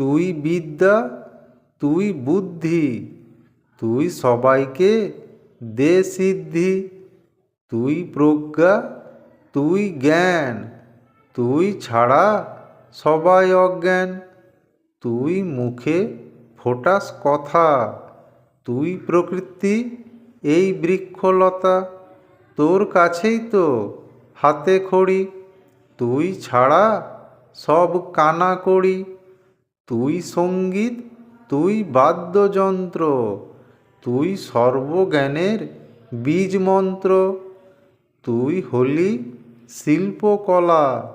তুই বিদ্যা, তুই বুদ্ধি, তুই সবাইকে দে সিদ্ধি, তুই প্রজ্ঞা, তুই জ্ঞান, তুই ছাড়া সবাই অজ্ঞান, তুই মুখে ফোটাস কথা, তুই প্রকৃতি এই বৃক্ষলতা, তোর কাছেই তো হাতে খড়ি, তুই ছাড়া সব কানা কড়ি তুই সংগীত, তুই বাদ্যযন্ত্র, তুই সর্বজ্ঞানের বীজ মন্ত্র তুই হলি শিল্পকলা,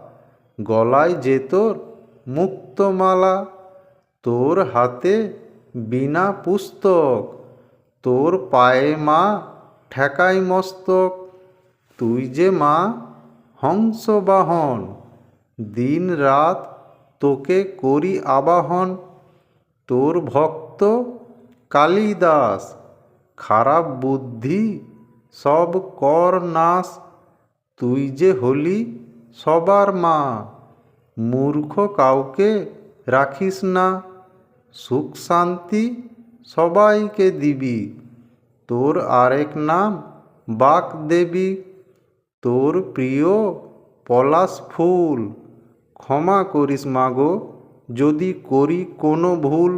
গলায় যে তোর মুক্তমালা, তোর হাতে বিনা পুস্তক, তোর পায়ে মা ঠেকাই মস্তক, তুই যে মা হংসবাহন দিন রাত তোকে করি আবাহন। তোর ভক্ত কালিদাস, খারাপ বুদ্ধি সব কর নাশ। তুই যে হলি সবার মা, মূর্খ কাউকে রাখিস না। সুখ শান্তি সবাইকে দিবি। তোর আরেক নাম বাক দেবী তোর প্রিয় পলাশ ফুল। ক্ষমা করিস মাগো যদি করি কোনো ভুল